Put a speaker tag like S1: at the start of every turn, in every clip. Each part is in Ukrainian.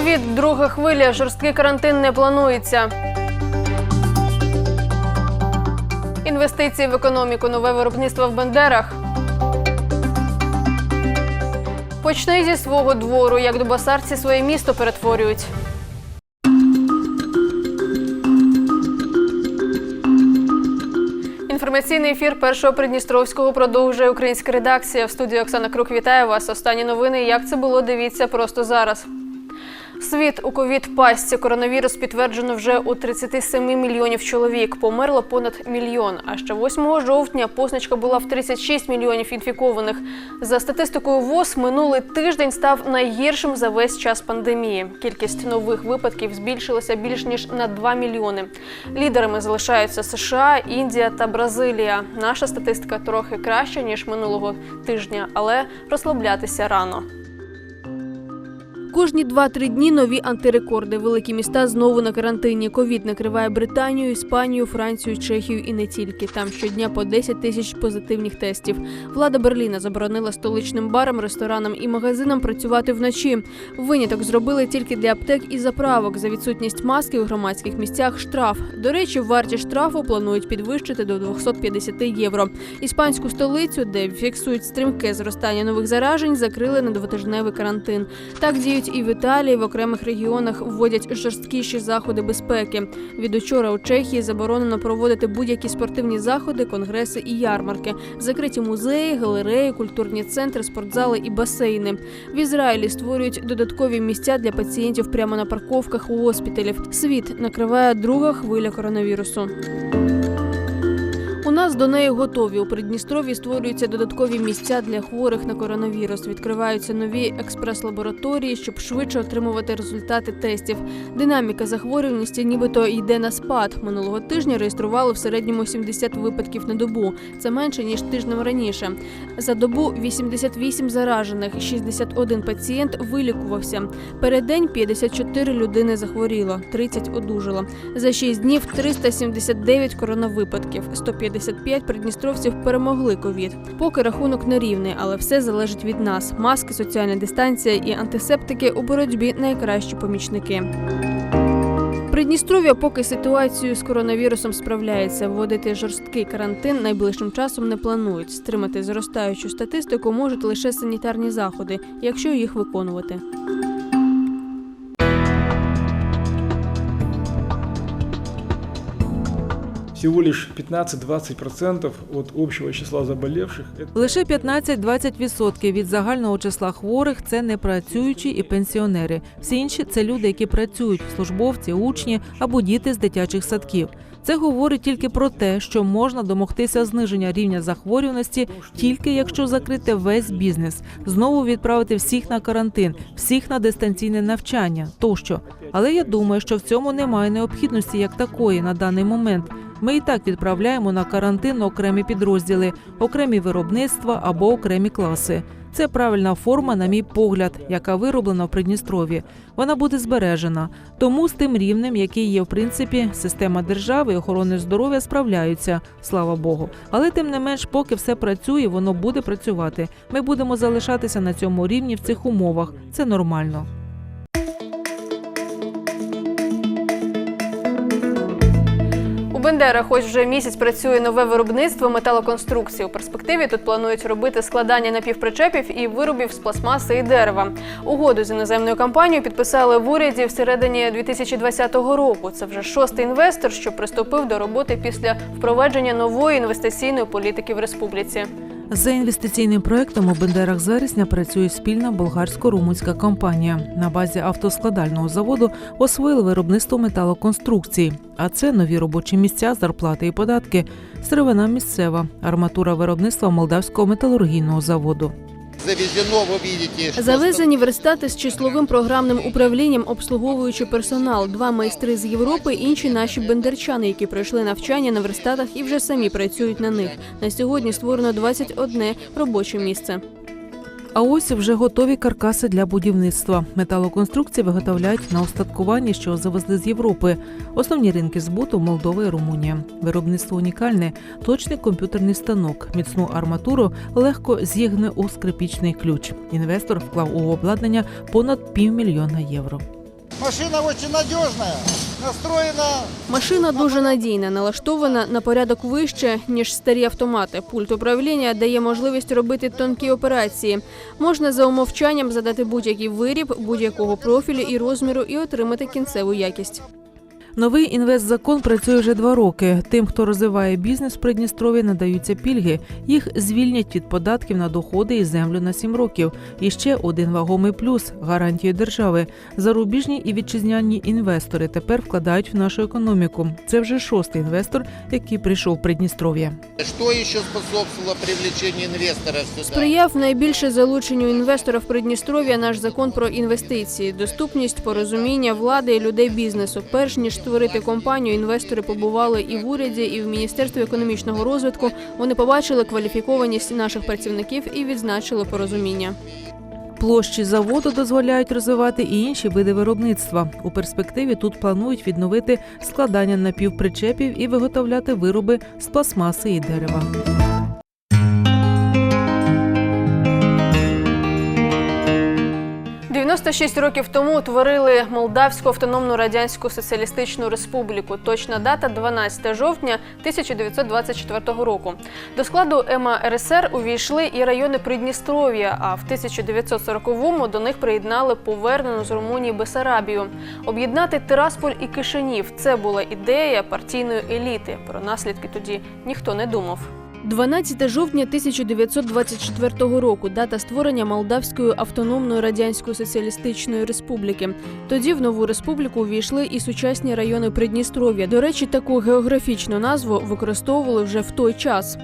S1: Ковід, друга хвиля, жорсткий карантин не планується. Інвестиції в економіку, нове виробництво в Бендерах. Почни зі свого двору, як дубасарці своє місто перетворюють. Інформаційний ефір першого Придністровського продовжує українська редакція. В студії Оксана Крук вітає вас. Останні новини. Як це було? Дивіться просто зараз. Світ у ковід пастці коронавірус підтверджено вже у 37 мільйонів чоловік. Померло понад мільйон. А ще 8 жовтня позначка була в 36 мільйонів інфікованих. За статистикою ВОЗ, минулий тиждень став найгіршим за весь час пандемії. Кількість нових випадків збільшилася більш ніж на 2 мільйони. Лідерами залишаються США, Індія та Бразилія. Наша статистика трохи краща ніж минулого тижня, але розслаблятися рано. Кожні 2-3 дні нові антирекорди. Великі міста знову на карантині. Ковід накриває Британію, Іспанію, Францію, Чехію і не тільки. Там щодня по 10 тисяч позитивних тестів. Влада Берліна заборонила столичним барам, ресторанам і магазинам працювати вночі. Виняток зробили тільки для аптек і заправок. За відсутність маски у громадських місцях штраф. До речі, вартість штрафу планують підвищити до 250 євро. Іспанську столицю, де фіксують стрімке зростання нових заражень, закрили на двотижневий карантин. Так діють і в Італії. В окремих регіонах вводять жорсткіші заходи безпеки. Від учора у Чехії заборонено проводити будь-які спортивні заходи, конгреси і ярмарки. Закриті музеї, галереї, культурні центри, спортзали і басейни. В Ізраїлі створюють додаткові місця для пацієнтів прямо на парковках у госпіталів. Світ накриває друга хвиля коронавірусу. Нас до неї готові. У Придністрові створюються додаткові місця для хворих на коронавірус. Відкриваються нові експрес-лабораторії, щоб швидше отримувати результати тестів. Динаміка захворюваності нібито йде на спад. Минулого тижня реєстрували в середньому 70 випадків на добу. Це менше ніж тижнем раніше. За добу 88 заражених, 61 пацієнт вилікувався. Передень 54 людини захворіло, 30 одужало. За 6 днів 379 коронавипадків, 155 придністровців перемогли ковід. Поки рахунок нерівний, але все залежить від нас. Маски, соціальна дистанція і антисептики у боротьбі найкращі помічники. Придністров'я поки ситуацію з коронавірусом справляється. Вводити жорсткий карантин найближчим часом не планують. Стримати зростаючу статистику можуть лише санітарні заходи, якщо їх виконувати.
S2: Всего лишь 15-20% от общего числа заболевших.
S3: Лише 15-20% від загального числа хворих це непрацюючі і пенсіонери. Всі інші це люди, які працюють, службовці, учні або діти з дитячих садків. Це говорить тільки про те, що можна домогтися зниження рівня захворюваності тільки якщо закрити весь бізнес, знову відправити всіх на карантин, всіх на дистанційне навчання тощо. Але я думаю, що в цьому немає необхідності як такої на даний момент. Ми і так відправляємо на карантин окремі підрозділи, окремі виробництва або окремі класи. Це правильна форма, на мій погляд, яка вироблена в Придністрові. Вона буде збережена. Тому з тим рівнем, який є в принципі, система держави і охорони здоров'я справляються, слава Богу. Але тим не менш, поки все працює, воно буде працювати. Ми будемо залишатися на цьому рівні в цих умовах. Це нормально.
S1: У хоч вже місяць працює нове виробництво металоконструкцій. У перспективі тут планують робити складання напівпричепів і виробів з пластмаси і дерева. Угоду з іноземною компанією підписали в уряді всередині 2020 року. Це вже шостий інвестор, що приступив до роботи після впровадження нової інвестиційної політики в республіці.
S3: За інвестиційним проектом у Бендерах з вересня працює спільна болгарсько-румунська компанія. На базі автоскладального заводу освоїли виробництво металоконструкцій. А це нові робочі місця, зарплати і податки, сировина місцева, арматура виробництва молдавського металургійного заводу.
S4: Завезено, ви бачите.
S1: Завезені верстати з числовим програмним управлінням, обслуговуючи персонал. Два майстри з Європи, інші наші бендерчани, які пройшли навчання на верстатах і вже самі працюють на них. На сьогодні створено 21 робоче місце.
S3: А ось вже готові каркаси для будівництва. Металоконструкції виготовляють на устаткуванні, що завезли з Європи. Основні ринки збуту Молдова і Румунія. Виробництво унікальне, точний комп'ютерний станок, міцну арматуру легко зігне у скрипічний ключ. Інвестор вклав у обладнання понад півмільйона євро.
S4: Машина очень надежная, настроена
S1: Машина дуже надійна, налаштована на порядок вище, ніж старі автомати. Пульт управління дає можливість робити тонкі операції. Можна за умовчанням задати будь-який виріб будь-якого профілю і розміру і отримати кінцеву якість.
S3: Новий інвестзакон працює вже два роки. Тим, хто розвиває бізнес в Придністров'ї, надаються пільги. Їх звільнять від податків на доходи і землю на сім років. І ще один вагомий плюс гарантію держави. Зарубіжні і вітчизняні інвестори тепер вкладають в нашу економіку. Це вже шостий інвестор, який прийшов в Придністров'я.
S4: Что еще способствовало привлечению инвесторов сюда?
S1: Сприяв найбільше залученню інвестора в Придністров'я наш закон про інвестиції, доступність, порозуміння влади і людей бізнесу. Перш ніж створити компанію, інвестори побували і в уряді, і в міністерстві економічного розвитку. Вони побачили кваліфікованість наших працівників і відзначили порозуміння.
S3: Площі заводу дозволяють розвивати і інші види виробництва. У перспективі тут планують відновити складання напівпричепів і виготовляти вироби з пластмаси і дерева.
S1: – 96 років тому утворили Молдавську автономну радянську соціалістичну республіку. Точна дата 12 жовтня 1924 року. До складу ЕМА РСР увійшли і райони Придністров'я. А в 1940-му до них приєднали повернену з Румунії Бесарабію. Об'єднати Тирасполь і Кишинів – це була ідея партійної еліти. Про наслідки тоді ніхто не думав. 12 жовтня 1924 року дата створення Молдавської автономної радянської соціалістичної республіки. Тоді в нову республіку увійшли і сучасні райони Придністров'я. До речі, таку географічну назву використовували вже в той час.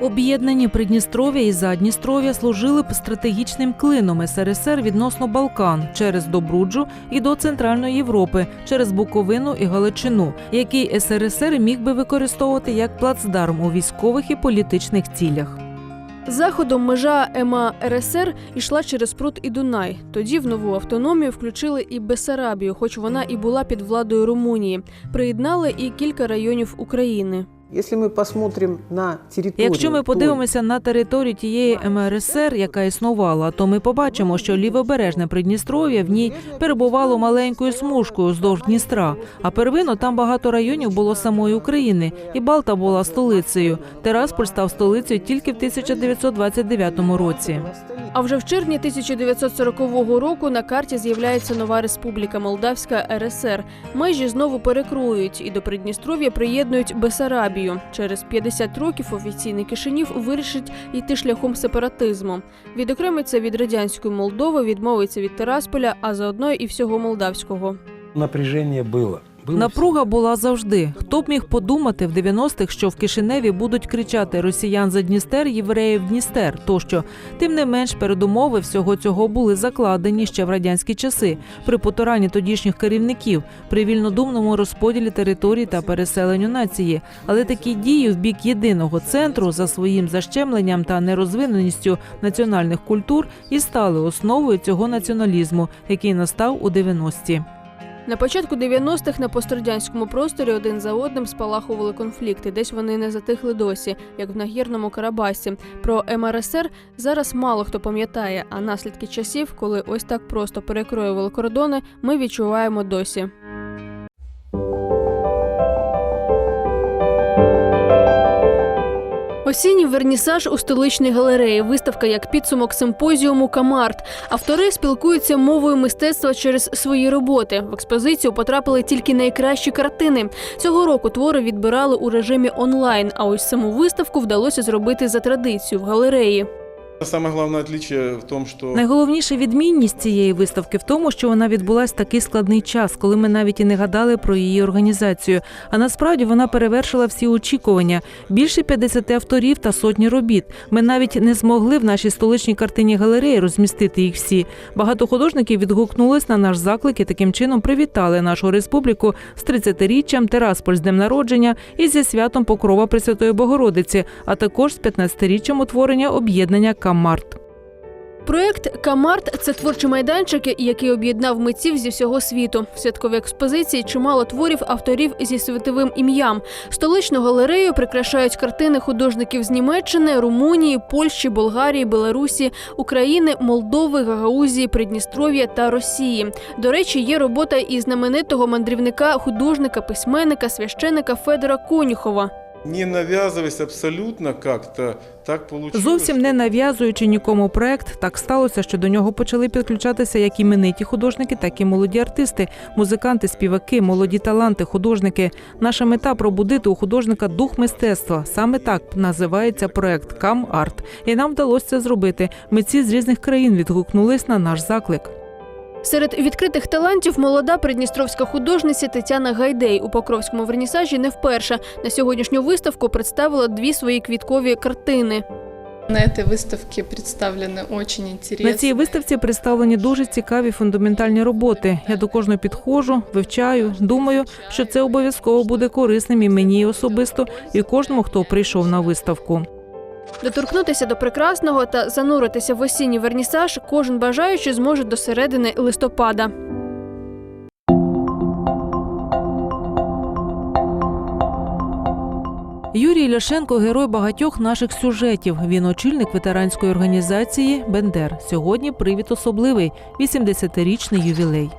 S3: Об'єднані Придністров'я і Задністров'я служили б стратегічним клином СРСР відносно Балкан через Добруджу і до Центральної Європи через Буковину і Галичину, який СРСР міг би використовувати як плацдарм у військових і політичних цілях.
S1: Заходом межа ЕМА РСР йшла через пруд і Дунай. Тоді в нову автономію включили і Бесарабію, хоч вона і була під владою Румунії. Приєднали і кілька районів України.
S5: Если мы посмотрим на территорию...
S3: Якщо ми подивимося на територію тієї МРСР, яка існувала, то ми побачимо, що лівобережне Придністров'я в ній перебувало маленькою смужкою вздовж Дністра. А первинно там багато районів було самої України, і Балта була столицею. Терасполь став столицею тільки в 1929 році.
S1: А вже в червні 1940 року на карті з'являється нова республіка Молдавська РСР. Межі знову перекроюють і до Придністров'я приєднують Бесарабію. Через 50 років офіційний Кишинів вирішить йти шляхом сепаратизму. Відокремиться від радянської Молдови, відмовиться від Терасполя, а заодно і всього молдавського.
S6: Напряження было.
S3: Напруга була завжди. Хто б міг подумати в 90-х, що в Кишиневі будуть кричати росіян за Дністер, євреїв Дністер тощо. Тим не менш, передумови всього цього були закладені ще в радянські часи при потуранні тодішніх керівників, при вільнодумному розподілі територій та переселенню нації. Але такі дії в бік єдиного центру за своїм защемленням та нерозвиненістю національних культур і стали основою цього націоналізму, який настав у 90-ті.
S1: На початку 90-х на пострадянському просторі один за одним спалахували конфлікти. Десь вони не затихли досі, як в нагірному Карабасі. Про МРСР зараз мало хто пам'ятає, а наслідки часів, коли ось так просто перекроювали кордони, ми відчуваємо досі. Осінній вернісаж у столичній галереї. Виставка як підсумок симпозіуму Камарт. Автори спілкуються мовою мистецтва через свої роботи. В експозицію потрапили тільки найкращі картини. Цього року твори відбирали у режимі онлайн. А ось саму виставку вдалося зробити за традицію в галереї.
S7: Самое главное отличие в том, что
S3: Найголовніша відмінність цієї виставки в тому, що вона відбулась в такий складний час, коли ми навіть і не гадали про її організацію. А насправді вона перевершила всі очікування. Більше 50 авторів та сотні робіт. Ми навіть не змогли в нашій столичній картині галереї розмістити їх всі. Багато художників відгукнулись на наш заклик і таким чином привітали нашу республіку з 30-річчям Терасполь з днем народження і зі святом Покрова Пресвятої Богородиці, а також з 15-річчям утворення об'єднання Камарт.
S1: Проект Камарт це творчі майданчики, який об'єднав митців зі всього світу. В святковій експозиції чимало творів авторів зі світовим ім'ям. Столичну галерею прикрашають картини художників з Німеччини, Румунії, Польщі, Болгарії, Білорусі, України, Молдови, Гагаузії, Придністров'я та Росії. До речі, є робота і знаменитого мандрівника, художника, письменника, священика Федора Конюхова.
S7: Не навязываясь абсолютно как-то, так получилось.
S3: Зовсім не нав'язуючи нікому проект, так сталося, що до нього почали підключатися як імениті художники, так і молоді артисти, музиканти, співаки, молоді таланти, художники. Наша мета пробудити у художника дух мистецтва. Саме так називається проект Кам Арт. І нам вдалося це зробити. Митці з різних країн відгукнулись на наш заклик.
S1: Серед відкритих талантів молода придністровська художниця Тетяна Гайдей у Покровському вернісажі не вперше. На сьогоднішню виставку представила дві свої квіткові картини.
S8: На этой выставке представлены очень интересные.
S3: На цій виставці представлені дуже цікаві фундаментальні роботи. Я до кожної підходжу, вивчаю, думаю, що це обов'язково буде корисним і мені особисто, і кожному, хто прийшов на виставку.
S1: Доторкнутися до прекрасного та зануритися в осінній вернісаж кожен бажаючий зможе до середини листопада.
S3: Юрій Ляшенко герой багатьох наших сюжетів. Він очільник ветеранської організації Бендер. Сьогодні привід особливий 80-річний ювілей.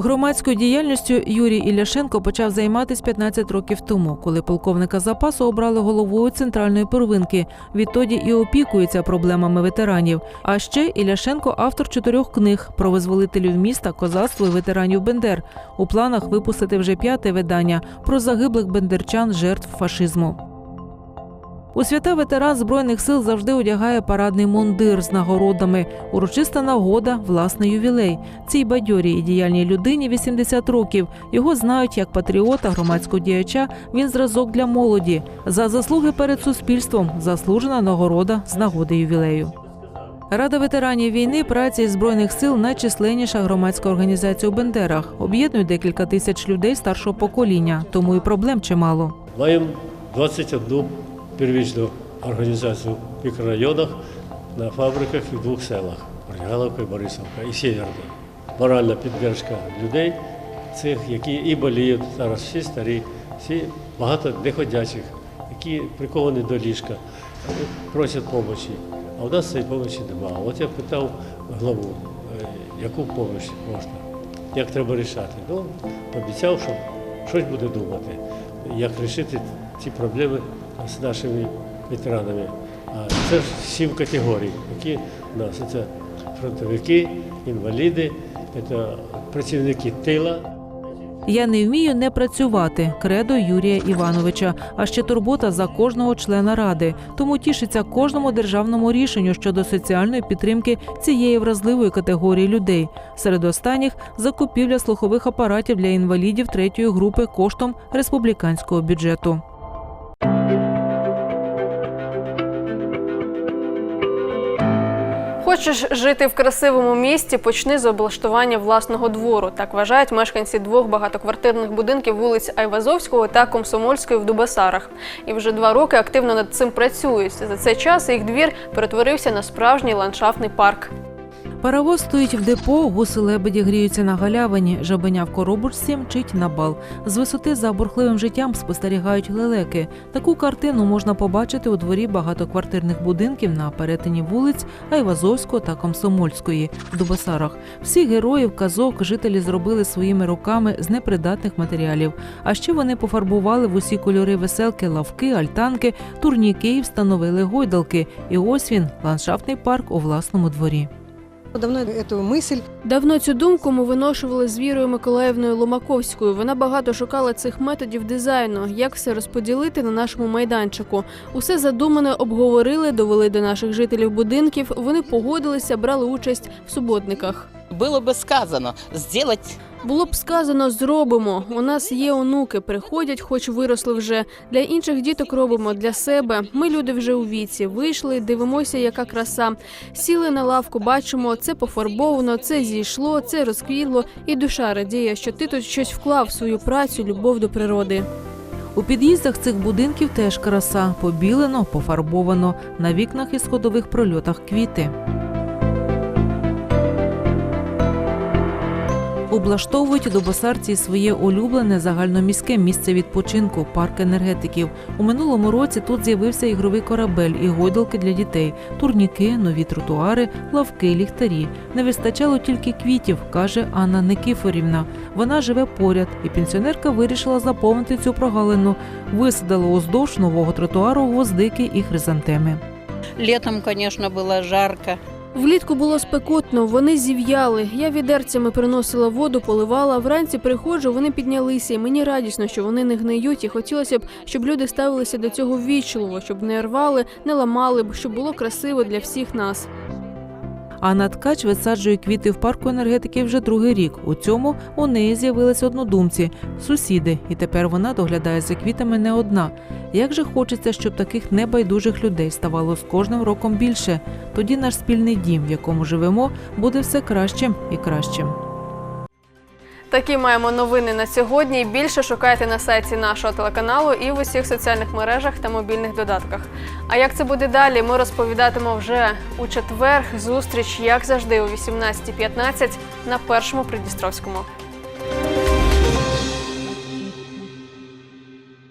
S3: Громадською діяльністю Юрій Ілляшенко почав займатися 15 років тому, коли полковника запасу обрали головою центральної первинки. Відтоді і опікується проблемами ветеранів. А ще Ілляшенко автор чотирьох книг про визволителів міста, козацтво і ветеранів Бендер. У планах випустити вже п'яте видання про загиблих бендерчан жертв фашизму. У свята ветеран збройних сил завжди одягає парадний мундир з нагородами. Урочиста нагода, власний ювілей. Цій бадьорій і діяльній людині 80 років. Його знають як патріота, громадського діяча. Він зразок для молоді. За заслуги перед суспільством заслужена нагорода з нагоди ювілею. Рада ветеранів війни, праці і збройних сил найчисленніша громадська організація у Бендерах. Об'єднує декілька тисяч людей старшого покоління, тому і проблем чимало.
S9: Маємо 21 первічну організацію в мікрорайонах, на фабриках і в двох селах Бригайловка і Борисовка, і Сєвєрна. Моральна підтримка людей, цих, які і боліють зараз, всі старі, всі багато неходячих, які приковані до ліжка, просять допомоги. А у нас цієї допомоги немає. От я питав главу, е, яку допомогу можна, як треба рішати. Ну, обіцяв, що щось буде думати, як рішити ці проблеми з нашими ветеранами. Це сім категорій, які у нас це фронтовики, інваліди, це працівники тила.
S3: Я не вмію не працювати. Кредо Юрія Івановича. А ще турбота за кожного члена ради. Тому тішиться кожному державному рішенню щодо соціальної підтримки цієї вразливої категорії людей. Серед останніх закупівля слухових апаратів для інвалідів третьої групи коштом республіканського бюджету.
S1: Хочеш жити в красивому місті, почни з облаштування власного двору. Так вважають мешканці двох багатоквартирних будинків вулиць Айвазовського та Комсомольської в Дубасарах. І вже два роки активно над цим працюють. За цей час їх двір перетворився на справжній ландшафтний парк.
S3: Паровоз стоїть в депо, гуси лебеді гріються на галявині, жабеня в коробочці мчить на бал. З висоти за бурхливим життям спостерігають лелеки. Таку картину можна побачити у дворі багатоквартирних будинків на перетині вулиць Айвазовського та Комсомольської в Дубасарах. Всіх героїв казок жителі зробили своїми руками з непридатних матеріалів. А ще вони пофарбували в усі кольори веселки, лавки, альтанки, турніки і встановили гойдалки. І ось він ландшафтний парк у власному дворі.
S5: Давно эту мысль
S1: Давно цю думку ми виношували з Вірою Миколаївною Ломаковською. Вона багато шукала цих методів дизайну, як все розподілити на нашому майданчику. Усе задумане обговорили, довели до наших жителів будинків. Вони погодилися, брали участь в суботниках.
S10: Было бы сказано сделать
S1: Було б сказано, зробимо. У нас є онуки, приходять, хоч виросли вже. Для інших діток робимо для себе. Ми люди вже у віці. Вийшли, дивимося, яка краса. Сіли на лавку, бачимо, це пофарбовано, це зійшло, це розквітло, і душа радіє, що ти тут щось вклав в свою працю, любов до природи.
S3: У під'їздах цих будинків теж краса побілено, пофарбовано на вікнах і сходових прольотах квіти. Облаштовують до Босарці своє улюблене загальноміське місце відпочинку парк енергетиків. У минулому році тут з'явився ігровий корабель і гойдалки для дітей, турніки, нові тротуари, лавки, ліхтарі. Не вистачало тільки квітів, каже Анна Никифорівна. Вона живе поряд, і пенсіонерка вирішила заповнити цю прогалину. Висадила уздовж нового тротуару гвоздики і хризантеми.
S10: Летом, конечно, было жарко.
S1: Влітку було спекотно, вони зів'яли. Я відерцями приносила воду, поливала. Вранці приходжу, вони піднялися. І мені радісно, що вони не гниють. І хотілося б, щоб люди ставилися до цього ввічливо, щоб не рвали, не ламали, б, щоб було красиво для всіх нас.
S3: Анна Ткач висаджує квіти в парку енергетики вже другий рік. У цьому у неї з'явилися однодумці, сусіди, і тепер вона доглядає за квітами не одна. Як же хочеться, щоб таких небайдужих людей ставало з кожним роком більше. Тоді наш спільний дім, в якому живемо, буде все кращим і кращим.
S1: Такі маємо новини на сьогодні. Більше шукайте на сайті нашого телеканалу і в усіх соціальних мережах та мобільних додатках. А як це буде далі? Ми розповідатимо вже у четвер. Зустріч, як завжди, о 18.15 на першому Придністровському.